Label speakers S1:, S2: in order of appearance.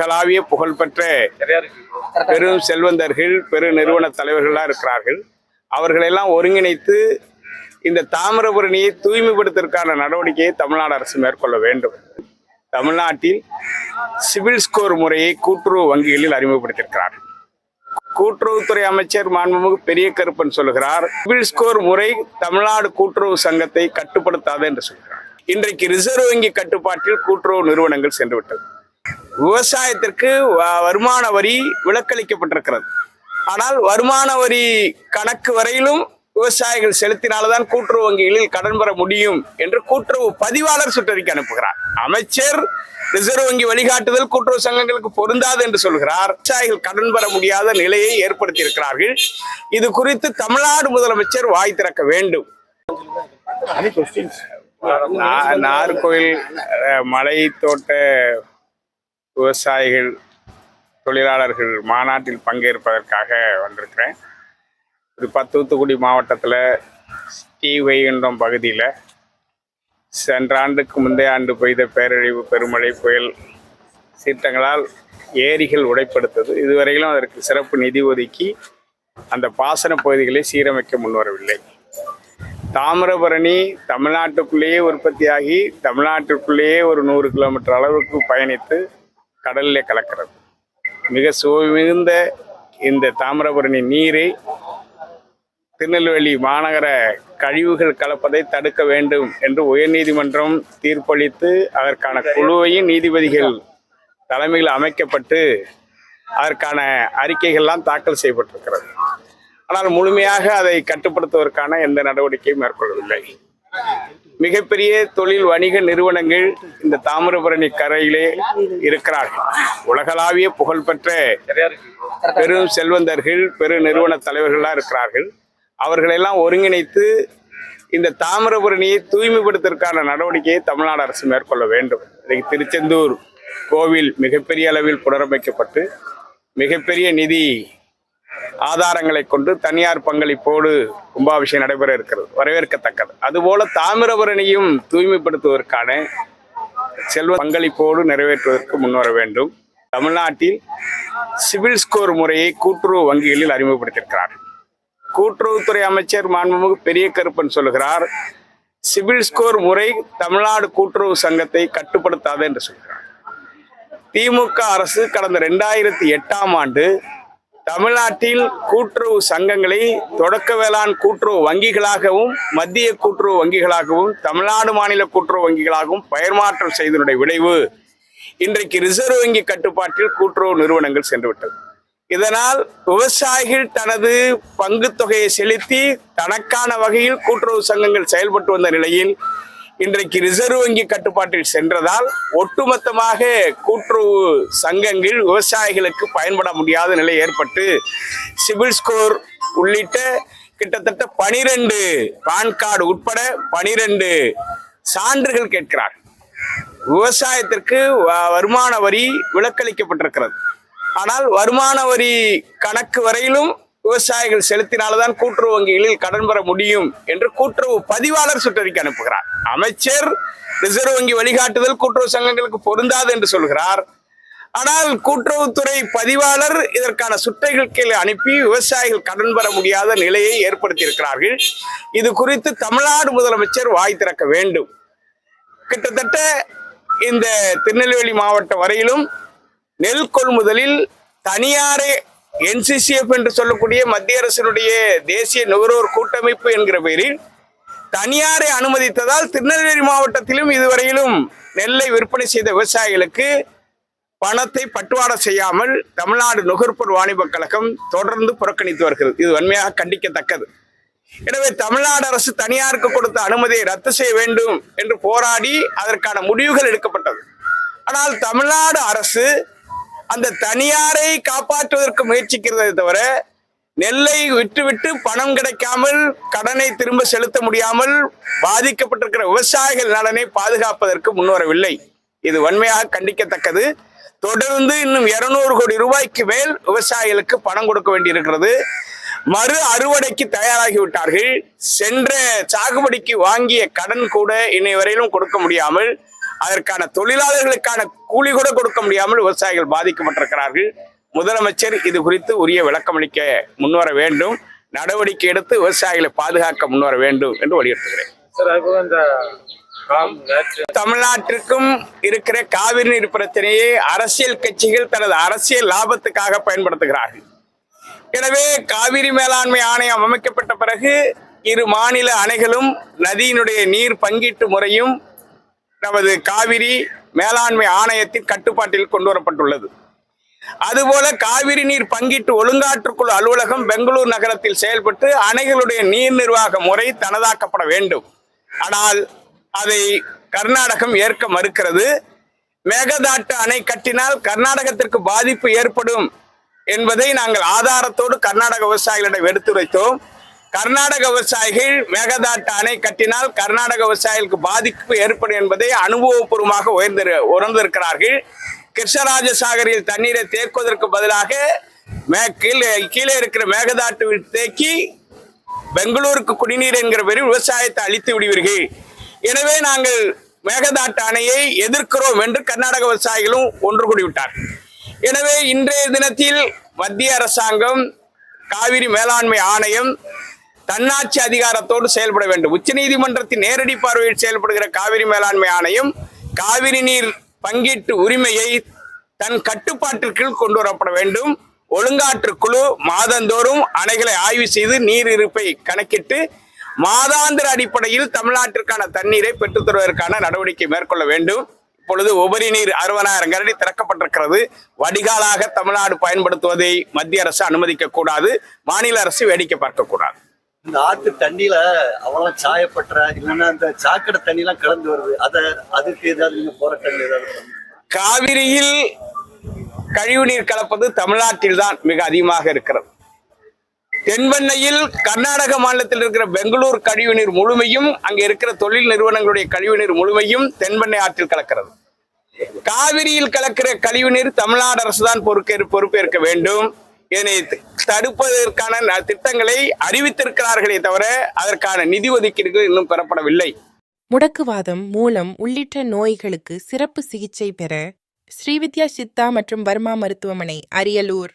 S1: உலகளாவிய புகழ்பெற்ற பெரும் செல்வந்தர்கள் பெரு நிறுவன தலைவர்களாக இருக்கிறார்கள். அவர்களெல்லாம் ஒருங்கிணைத்து இந்த தாமிரபரணியை தூய்மைப்படுத்துவதற்கான நடவடிக்கையை தமிழ்நாடு அரசு மேற்கொள்ள வேண்டும். தமிழ்நாட்டில் சிவில் ஸ்கோர் முறையை கூட்டுறவு வங்கிகளில் அறிமுகப்படுத்தியிருக்கிறார். கூட்டுறவுத்துறை அமைச்சர் மாண்புமிகு பெரிய கருப்பன் சொல்லுகிறார் சிவில் ஸ்கோர் முறை தமிழ்நாடு கூட்டுறவு சங்கத்தை கட்டுப்படுத்தாது என்று சொல்கிறார். இன்றைக்கு ரிசர்வ் வங்கி கட்டுப்பாட்டில் கூட்டுறவு நிறுவனங்கள் சென்றுவிட்டது. விவசாயத்திற்கு வருமான வரி விலக்களிக்கப்பட்டிருக்கிறது. ஆனால் வருமான வரி கணக்கு வரையிலும் விவசாயிகள் செலுத்தினால்தான் கூட்டுறவு வங்கிகளில் கடன் பெற முடியும் என்று கூட்டுறவு பதிவாளர் சுற்றறிக்கை அனுப்புகிறார். அமைச்சர் ரிசர்வ் வங்கி வழிகாட்டுதல் கூட்டுறவு சங்கங்களுக்கு பொருந்தாது என்று சொல்கிறார். விவசாயிகள் கடன் பெற முடியாத நிலையை ஏற்படுத்தி இருக்கிறார்கள் இது குறித்து தமிழ்நாடு முதலமைச்சர் வாய் திறக்க வேண்டும். நா- நாகர்கோவில் அஹ், மலை தோட்ட விவசாயிகள் தொழிலாளர்கள் மாநாட்டில் பங்கேற்பதற்காக வந்திருக்கிறேன். குறிப்பாக தூத்துக்குடி மாவட்டத்தில் ஸ்ரீவைகுண்டம் பகுதியில் சென்ற ஆண்டுக்கு முந்தைய ஆண்டு பெய்த பேரழிவு பெருமழை புயல் சீற்றங்களால் ஏரிகள் உடைப்படுத்தது. இதுவரையிலும் அதற்கு சிறப்பு நிதி ஒதுக்கி அந்த பாசன பகுதிகளை சீரமைக்க முன்வரவில்லை. தாமிரபரணி தமிழ்நாட்டுக்குள்ளேயே உற்பத்தியாகி தமிழ்நாட்டுக்குள்ளேயே ஒரு நூறு கிலோமீட்டர் அளவுக்கு பயணித்து கடலிலே கலக்கிறது. மிக சுவை மிகுந்த இந்த தாமிரபரணி நீரை திருநெல்வேலி மாநகர கழிவுகள் கலப்பதை தடுக்க வேண்டும் என்று உயர்நீதிமன்றம் தீர்ப்பளித்து அதற்கான குழுவையும் நீதிபதிகள் தலைமையில் அமைக்கப்பட்டு அதற்கான அறிக்கைகள்லாம் தாக்கல் செய்யப்பட்டிருக்கிறது. ஆனால் முழுமையாக அதை கட்டுப்படுத்துவதற்கான எந்த நடவடிக்கையும் மேற்கொள்ளவில்லை. மிகப்பெரிய தொழில் வணிக நிறுவனங்கள் இந்த தாமிரபரணி கரையிலே இருக்கிறார்கள். உலகளாவிய புகழ்பெற்ற பெரும் செல்வந்தர்கள் பெரு நிறுவன தலைவர்களாக இருக்கிறார்கள். அவர்களெல்லாம் ஒருங்கிணைத்து இந்த தாமிரபரணியை தூய்மைப்படுத்துவதற்கான நடவடிக்கையை தமிழ்நாடு அரசு மேற்கொள்ள வேண்டும். இன்றைக்கு திருச்செந்தூர் கோவில் மிகப்பெரிய அளவில் புனரமைக்கப்பட்டு மிகப்பெரிய நிதி ஆதாரங்களை கொண்டு தனியார் பங்களிப்போடு கும்பாபிஷேகம் நடைபெற இருக்கிறது வரவேற்கத்தக்கது. அதுபோல தாமிரபரணியும் தூய்மைப்படுத்துவதற்கான செல்வ பங்களிப்போடு நிறைவேற்றுவதற்கு முன்வர வேண்டும். தமிழ்நாட்டில் சிவில் ஸ்கோர் முறையை கூட்டுறவு வங்கிகளில் அறிமுகப்படுத்தியிருக்கிறார். கூட்டுறவுத்துறை அமைச்சர் மாண்புமிகு பெரிய கருப்பன் சொல்கிறார் சிவில் ஸ்கோர் முறை தமிழ்நாடு கூட்டுறவு சங்கத்தை கட்டுப்படுத்தாது என்று சொல்கிறார். திமுக அரசு கடந்த ரெண்டாயிரத்தி எட்டாம் ஆண்டு தமிழ்நாட்டில் கூட்டுறவு சங்கங்களை தொடக்க வேளாண் கூட்டுறவு வங்கிகளாகவும் மத்திய கூட்டுறவு வங்கிகளாகவும் தமிழ்நாடு மாநில கூட்டுறவு வங்கிகளாகவும் பெயர் மாற்றம் செய்தனுடைய விளைவு இன்றைக்கு ரிசர்வ் வங்கி கட்டுப்பாட்டில் கூட்டுறவு நிறுவனங்கள் சென்றுவிட்டது. இதனால் விவசாயிகள் தனது பங்கு தொகையை செலுத்தி தனக்கான வகையில் கூட்டுறவு சங்கங்கள் செயல்பட்டு வந்த நிலையில் இன்றைக்கு ரிசர்வ் வங்கி கட்டுப்பாட்டில் சென்றதால் ஒட்டுமொத்தமாக கூட்டுறவு சங்கங்கள் விவசாயிகளுக்கு பயன்பட முடியாத நிலை ஏற்பட்டு சிபில் ஸ்கோர் உள்ளிட்ட கிட்டத்தட்ட பனிரெண்டு பான் கார்டு உட்பட பனிரெண்டு சான்றுகள் கேட்கிறார். விவசாயத்திற்கு வ- வருமான வரி விலக்களிக்கப்பட்டிருக்கிறது. ஆனால் வருமான வரி கணக்கு வரையிலும் விவசாயிகள் செலுத்தினால்தான் கூட்டுறவு வங்கிகளில் கடன் பெற முடியும் என்று கூட்டுறவு பதிவாளர் சுற்றறிக்கை அனுப்புகிறார். அமைச்சர் ரிசர்வ் வங்கி வழிகாட்டுதல் கூட்டுறவு சங்கங்களுக்கு பொருந்தாது என்று சொல்கிறார். ஆனால் கூட்டுறவுத்துறை பதிவாளர் இதற்கான சுற்றைகள் அனுப்பி விவசாயிகள் கடன் பெற முடியாத நிலையை ஏற்படுத்தி இருக்கிறார்கள் இது குறித்து தமிழ்நாடு முதலமைச்சர் வாய் திறக்க வேண்டும். கிட்டத்தட்ட இந்த திருநெல்வேலி மாவட்டம் வரையிலும் நெல் கொள்முதலில் தனியாரே என்சிசிஎஃப் என்று சொல்லக்கூடிய மத்திய அரசினுடைய தேசிய நுகர்வோர் கூட்டமைப்பு என்கிற பெயரில் தனியாரை அனுமதித்ததால் திருநெல்வேலி மாவட்டத்திலும் இதுவரையிலும் நெல்லை விற்பனை செய்த விவசாயிகளுக்கு பணத்தை பட்டுவாடா செய்யாமல் தமிழ்நாடு நுகர்பொருள் வாணிபக் கழகம் தொடர்ந்து புறக்கணித்து வருகிறது. இது வன்மையாக கண்டிக்கத்தக்கது. எனவே தமிழ்நாடு அரசு தனியாருக்கு கொடுத்த அனுமதியை ரத்து செய்ய வேண்டும் என்று போராடி அதற்கான முடிவுகள் எடுக்கப்பட்டது. ஆனால் தமிழ்நாடு அரசு அந்த தனியாரை காப்பாற்றுவதற்கு முயற்சிக்கிறதை தவிர நெல்லை விட்டுவிட்டு பணம் கிடைக்காமல் கடனை திரும்ப செலுத்த முடியாமல் பாதிக்கப்பட்டிருக்கிற விவசாயிகள் நலனை பாதுகாப்பதற்கு முன்வரவில்லை. இது வன்மையாக கண்டிக்கத்தக்கது. தொடர்ந்து இன்னும் இருநூறு கோடி ரூபாய்க்கு மேல் விவசாயிகளுக்கு பணம் கொடுக்க வேண்டியிருக்கிறது. மறு அறுவடைக்கு தயாராகிவிட்டார்கள். சென்ற சாகுபடிக்கு வாங்கிய கடன் கூட இன்னை வரையிலும் கொடுக்க முடியாமல் அதற்கான தொழிலாளர்களுக்கான கூலி கூட கொடுக்க முடியாமல் விவசாயிகள் பாதிக்கப்பட்டிருக்கிறார்கள். முதலமைச்சர் இது குறித்து உரிய விளக்கமளிக்க முன்வர வேண்டும். நடவடிக்கை எடுத்து விவசாயிகளை பாதுகாக்க முன்வர வேண்டும் என்று வலியுறுத்துகிறேன். தமிழ்நாட்டிற்கும் இருக்கிற காவிரி நீர் பிரச்சனையை அரசியல் கட்சிகள் தனது அரசியல் லாபத்துக்காக பயன்படுத்துகிறார்கள். எனவே காவிரி மேலாண்மை ஆணையம் அமைக்கப்பட்ட பிறகு இரு மாநில அணைகளும் நதியினுடைய நீர் பங்கீட்டு முறையும் நமது காவிரி மேலாண்மை ஆணையத்தின் கட்டுப்பாட்டில் கொண்டு வரப்பட்டுள்ளது அதுபோல காவிரி நீர் பங்கீட்டு ஒழுங்காற்றுக்குழு அலுவலகம் பெங்களூர் நகரத்தில் செயல்பட்டு அணைகளுடைய நீர் நிர்வாக முறை தனதாக்கப்பட வேண்டும். ஆனால் அதை கர்நாடகம் ஏற்க மறுக்கிறது. மேகதாட்டு அணை கட்டினால் கர்நாடகத்திற்கு பாதிப்பு ஏற்படும் என்பதை நாங்கள் ஆதாரத்தோடு கர்நாடக விவசாயிகளிடம் எடுத்துரைத்தோம். கர்நாடக விவசாயிகள் மேகதாட்டு அணை கட்டினால் கர்நாடக விவசாயிகளுக்கு பாதிப்பு ஏற்படும் என்பதை அனுபவபூர்வமாக உயர்ந்து உணர்ந்திருக்கிறார்கள். கிருஷ்ணராஜசாகரில் தண்ணீரை தேக்குவதற்கு பதிலாக மே கீழே கீழே இருக்கிற மேகதாட்டு தேக்கி பெங்களூருக்கு குடிநீர் என்கிற பெரிய விவசாயத்தை அழித்து விடுவீர்கள். எனவே நாங்கள் மேகதாட்டு அணையை எதிர்க்கிறோம் என்று கர்நாடக விவசாயிகளும் ஒன்று கூடிவிட்டார் எனவே இன்றைய தினத்தில் மத்திய அரசாங்கம் காவிரி மேலாண்மை ஆணையம் தன்னாட்சி அதிகாரத்தோடு செயல்பட வேண்டும். உச்சநீதிமன்றத்தின் நேரடி பார்வையில் செயல்படுகிற காவிரி மேலாண்மை ஆணையம் காவிரி நீர் பங்கீட்டு உரிமையை தன் கட்டுப்பாட்டிற்குள் கொண்டு வரப்பட வேண்டும். ஒழுங்காற்று குழு மாதந்தோறும் அணைகளை ஆய்வு செய்து நீர் இருப்பை கணக்கிட்டு மாதாந்திர அடிப்படையில் தமிழ்நாட்டிற்கான தண்ணீரை பெற்றுத்தருவதற்கான நடவடிக்கை மேற்கொள்ள வேண்டும். இப்பொழுது உபரி நீர் அறுபதாயிரம் கரடி திறக்கப்பட்டிருக்கிறது. வடிகாலாக தமிழ்நாடு பயன்படுத்துவதை மத்திய அரசு அனுமதிக்க கூடாது. மாநில அரசு வேடிக்கை பார்க்கக்கூடாது
S2: இந்த ஆத்து தண்ணியில அவ்வளவு சாயப்பட்டுற இல்லைன்னா அந்த சாக்கடை தண்ணி எல்லாம் கலந்து வருது. அத அதுக்கு ஏதாவது நீங்க போராட்டங்கள் ஏதாவது
S1: காவிரியில் கழிவுநீர் கலப்பது தமிழ்நாட்டில் தான் மிக அதிகமாக இருக்கிறது. தென்பெண்ணையில் கர்நாடக மாநிலத்தில் இருக்கிற பெங்களூர் கழிவுநீர் முழுமையும் அங்கே இருக்கிற தொழில் நிறுவனங்களுடைய கழிவுநீர் முழுமையும் தென்பெண்ணை ஆற்றில் கலக்கிறது. காவிரியில் கலக்கிற கழிவுநீர் தமிழ்நாடு அரசு தான் பொறுப்பேற்க வேண்டும். இதனை தடுப்பதற்கான ந- திட்டங்களை அறிவித்திருக்கிறார்களே தவிர அதற்கான நிதி ஒதுக்கீடுகள் இன்னும் பெறப்படவில்லை.
S3: முடக்குவாதம் மூலம் உள்ளிட்ட நோய்களுக்கு சிறப்பு சிகிச்சை பெற ஸ்ரீவித்யா சித்தா மற்றும் வர்மா மருத்துவமனை அரியலூர்.